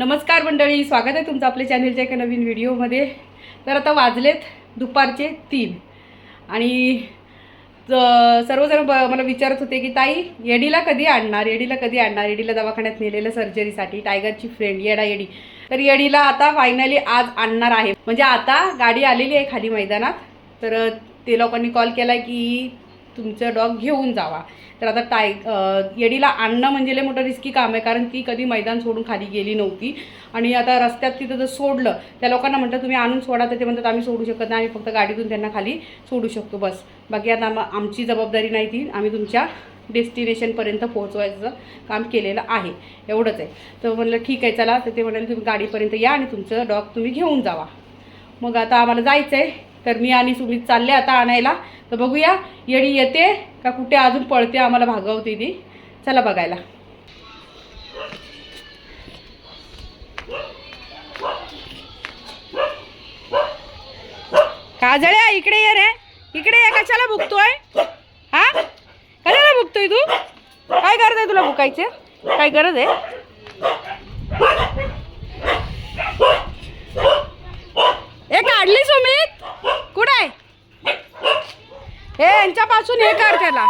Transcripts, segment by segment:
नमस्कार मंडळी स्वागत आहे तुमचं आपल्या चॅनलच्या एका नवीन व्हिडिओमध्ये. तर आता वाजलेत दुपारचे तीन. आणि सर्वजण ब मला विचारत होते की ताई येडीला कधी आणणार? येडीला कधी आणणार? येडीला दवाखान्यात नेलेलं सर्जरीसाठी टायगरची फ्रेंड येडा येडी. तर येडीला आता फायनली आज आणणार आहे. म्हणजे आता गाडी आलेली आहे खाली मैदानात. तर ते लोकांनी कॉल केला की तुमचं डॉग घेऊन जावा. तर आता टाय येडीला आणणं म्हणजे लय मोठं रिस्की काम आहे कारण ती कधी मैदान सोडून खाली गेली नव्हती. आणि आता रस्त्यात तिथं जर सोडलं त्या लोकांना म्हणतात तुम्ही आणून सोडा तर ते म्हणतात आम्ही सोडू शकत नाही आम्ही फक्त गाडीतून त्यांना खाली सोडू शकतो बस. बाकी आता आम आमची जबाबदारी नाही ती आम्ही तुमच्या डेस्टिनेशनपर्यंत पोहोचवायचं काम केलेलं आहे. एवढंच आहे. तर म्हणलं ठीक आहे चला. तर ते म्हणाले तुम्ही गाडीपर्यंत या आणि तुमचं डॉग तुम्ही घेऊन जावा. मग आता आम्हाला जायचं आहे तर मी आणि सुमित चालले आता आणायला. तर बघूया येडी येते का कुठे अजून पळते आम्हाला भागवते ती चला बघायला. काजळ्या इकडे ये रे. इकडे ये कशाला भुकतोय? हा? कशाला भुकतोय तू? काय गरज आहे तुला भुकायचे? काय गरज आहे हे काढली सुमित कुठे हे यांच्यापासून हे कर त्याला.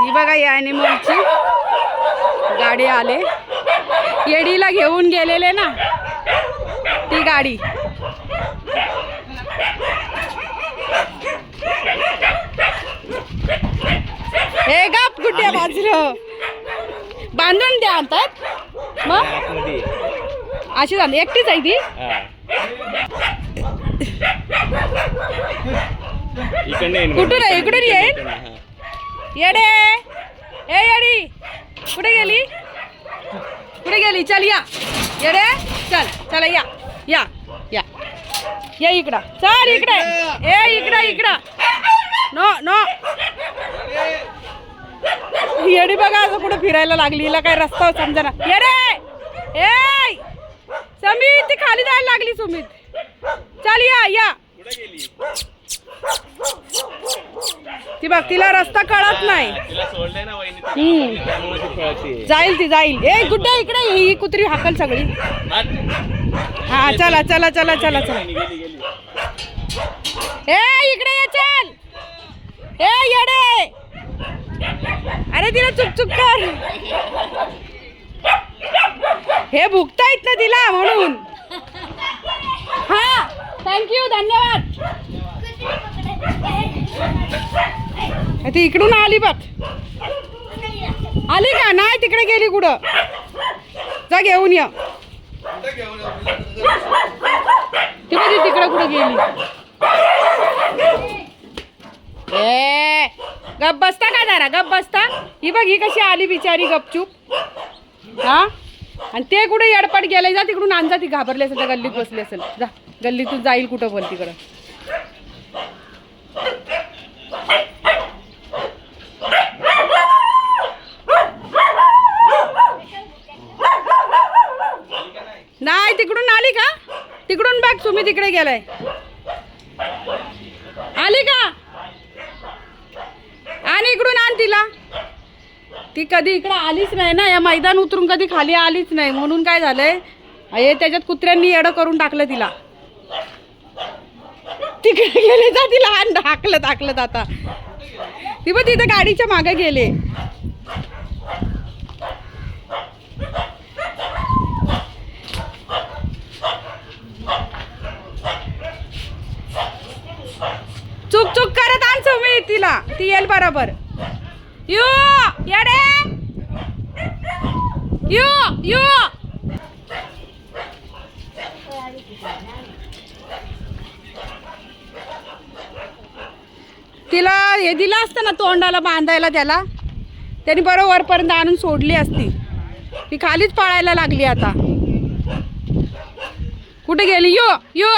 ही बघा या ॲनिमलची गाडी आले. येडीला घेऊन गेलेले ना. ती गाडी. हे गाप कुठे बाजलं? बांधून द्या आणतात. मग? अशी झाली. एकटीच आहे ती? इकडनं कुठून? इकडून हा. येडे. ए येडी. कुठे गेली? कुठे गेली? चल या. येडे? चल चला या. या या. या इकडं. चल इकडे. ए इकडं इकडं. No no. येडी बघा असं कुठे फिरायला लागली. हिला काय रस्ता समजा ना. येडे. ए समीत ती खाली जायला लागली सुमित. चल या या. कुठं गेली? ती बघ तिला रस्ता कळत नाही. जाईल ती जाईल. ए गुड्डा इकडे? ही कुत्री हाकल सगळी. हा चला चला चला चला चला. ए इकडे ये चल. ए येडे. अरे तिला चुक चुक कर. हे भुकता येत ना तिला म्हणून. हा थँक्यू धन्यवाद. ती इकडून आली बघ. आली का? नाही तिकडे गेली कुठं? जा घेऊन या. ती कधी तिकडे कुठं गेली? ए गप बसता का जरा? गप बसता? ही बघ ही कशी आली बिचारी गपचूप. हा? आणि ते कुठे येडपट गेले? जा तिकडून आणजा ती घाबरली असेल त्या गल्लीत बसली असेल. जा गल्लीतून जाईल कुठं बोल तिकडं. नाही तिकडून आली का? तिकडून बघ तुम्ही तिकडे गेलाय. आली का? आणि इकडून आण तिला. ती कधी इकडं आलीच नाही ना या मैदान उतरून कधी खाली आलीच नाही. म्हणून काय झालंय हे त्याच्यात कुत्र्यांनी येडं करून टाकलं तिला. तिकडे गेले जा तिला आण ढाकलं टाकलं आता. ती पण तिथं गाडीच्या मागे गेले चुक चुक करत आण मी तिला ती येईल बरोबर. You Yede. You you. तिला हे दिलं असतं ना तोंडाला बांधायला त्याला. त्यांनी बरोबर वरपर्यंत आणून सोडली असती. ती खालीच पळायला लागली आता. कुठे गेली? यो यो.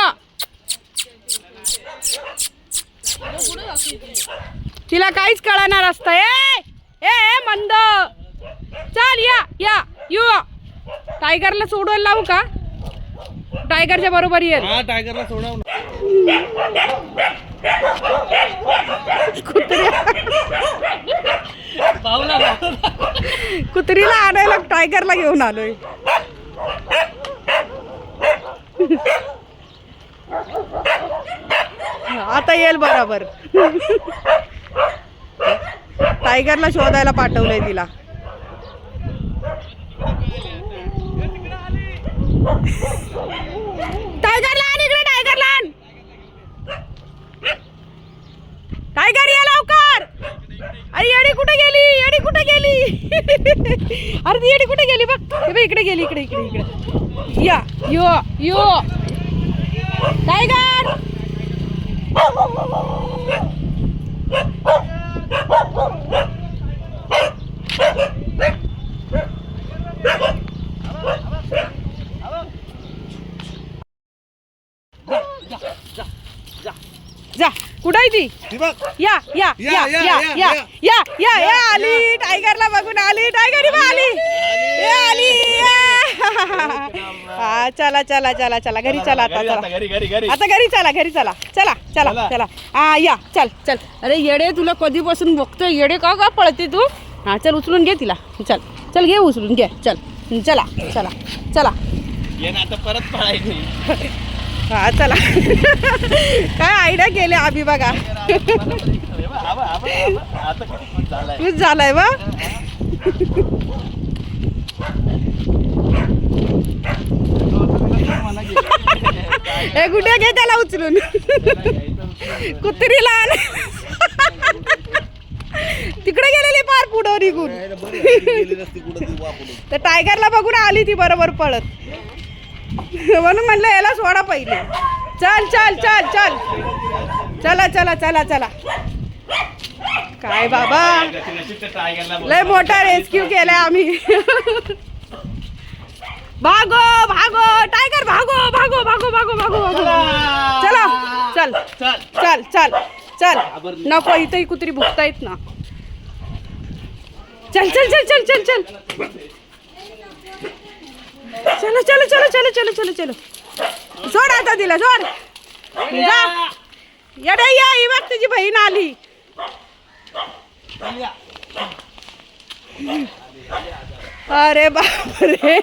तिला काहीच कळणार असत. ए ए मंद. चाल या या यू. टायगरला सोडवायला लावू का? टायगरच्या बरोबर येईल. टायगरला कुत्रीला आणायला टायगरला घेऊन आलोय. आता येईल बरोबर. टायगरला शोधायला पाठवलंय तिला. टायगर लहान इकडे टायगर लहान टायगर या लवकर. अरे येडी कुठे गेली? येडी कुठे गेली? अरे ती येडी कुठे गेली बघ. बघ इकडे गेली इकडे इकडे इकडे. या यो यो. टायगर जा कुठं आहे ती या या या या या या या या आली टायगरला बघून आली टायगर बा आली ए, आली ए. हा चला चला चला चला घरी चला आता चला घरी घरी घरी आता घरी चला घरी चला चला चला चला हा या चल चल अरे येडे तुला कधीपासून बघतोय येडे का का पळते तू हा चल उचलून घे तिला चल चल घे उचलून घे चल चला चला चला ये ना आता परत पळायची हा चला. काय आयडिया केले आम्ही बघा. तूच झालाय बा. ए कुठे घे त्याला उचलून. कुत्रीला आण. तिकडे गेलेली पार पुढं निघून. तर टायगरला बघून आली ती बरोबर पळत. म्हणून म्हणलं याला सोडा पहिले. चल चल चल चल. चला चला चला चला. काय बाबा? लय मोठा रेस्क्यू केलाय आम्ही. भागो भागो टायगर भागो भागो भागो भागो भागो भागो. चला चल चल चल चल. नको इथंही कुत्री भुकतायत ना. चल चल चल चल चल चल. चलो चलो चलो चलो चलो चलो चलो. सोड आता दिला सोड जा. येडे या ही बघ तुझी बहीण आली. अरे बापरे.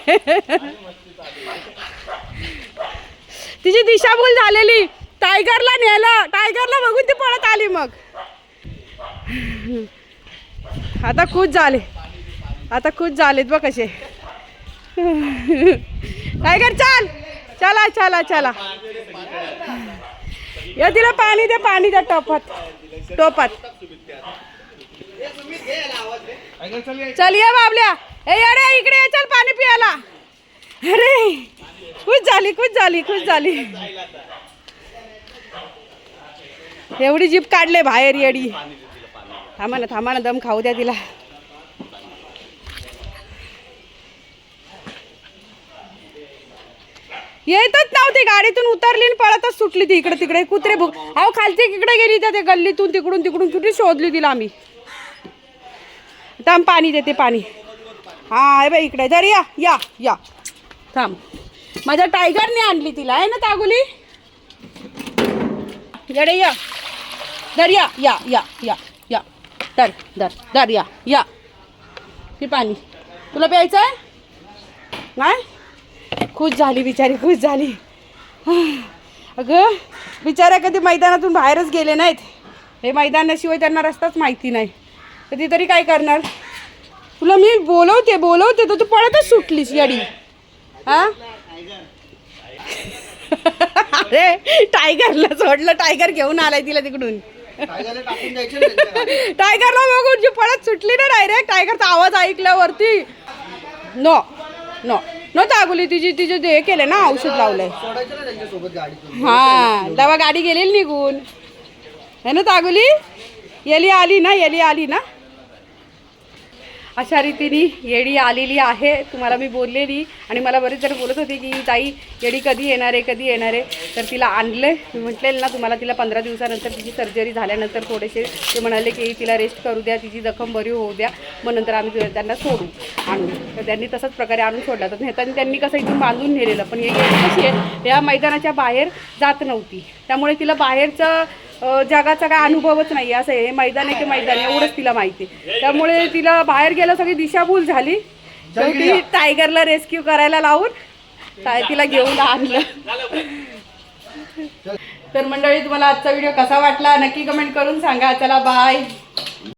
तिची दिशाभूल झालेली. टायगरला नेलं. टायगरला बघून ती पळत आली मग. आता खुश झाले. आता खुश झालेत बघ कसे. टायगर चाल. चला चला चला. या तिला पाणी दे पाणी द्या टोपात. टोपात. चल ये बाबल्या. ए अरे इकडे ये, चल पाणी पियाला. अरे खुश झाली खुश झाली खुश झाली. एवढी जीप काढले बाहेर येडी. थांबा ना थांबा ना दम खाऊ द्या तिला. येतच नव्हती गाडीतून उतरली आणि पळतच सुटली ती इकडे तिकडे. कुत्रे भुक अहो खालती इकडे गेली त्या ते गल्लीतून तिकडून तिकडून कुठे शोधली तिला आम्ही. थांब पाणी देते पाणी. हा बाई इकडे जर या या या. थांब. माझ्या टायगरने आणली तिला आहे ना तागुली? जडे या. दर या या या या या. दर दर दर या या. ती पाणी. तुला प्यायचं आहे नाही? खुश झाली बिचारी खुश झाली. अगं बिचाऱ्या कधी मैदानातून बाहेरच गेले नाहीत. हे मैदानाशिवाय त्यांना रस्ताच माहिती नाही. कधी तरी काय करणार? तुला मी बोलवते बोलवते तर तू पळतच सुटलीस याडी. हा अरे टायगरला सोडलं टायगर घेऊन आलाय तिला तिकडून. टायगरला बघून जी पळत सुटली ना डायरेक्ट टायगरचा आवाज ऐकल्यावरती. No no. न तागुली तिची तिचे हे केले ना औषध लावलंय. हा दवा गाडी गेलेली निघून. है ना तागुली? येली आली ना येली आली ना? अशा रीतीने येडी आलेली आहे. तुम्हाला मी बोललेली आणि मला बरेच जण बोलत होते की ताई येडी कधी येणार आहे कधी येणार आहे? तर तिला आणलं मी म्हटलेलं ना तुम्हाला तिला पंधरा दिवसानंतर तिची सर्जरी झाल्यानंतर थोडेसे ते म्हणाले की तिला रेस्ट करू द्या तिची जखम बरी होऊ द्या. मग नंतर आम्ही त्यांना सोडू आणून तर त्यांनी तसंच प्रकारे आणून सोडला. तर नेताना त्यांनी कसं इथून बांधून नेलेलं पण हे येडी कशी आहे या मैदानाच्या बाहेर जात नव्हती. त्यामुळे तिला बाहेरचं जगाचा काय अनुभवच नाही असं हे मैदान आहे की मैदान एवढंच तिला माहिती. त्यामुळे तिला बाहेर गेलं सगळी दिशाभूल झाली. शेवटी टायगरला रेस्क्यू करायला लावून तिला घेऊन आणलं. तर मंडळी तुम्हाला आजचा व्हिडिओ कसा वाटला? नक्की कमेंट करून सांगा. चला बाय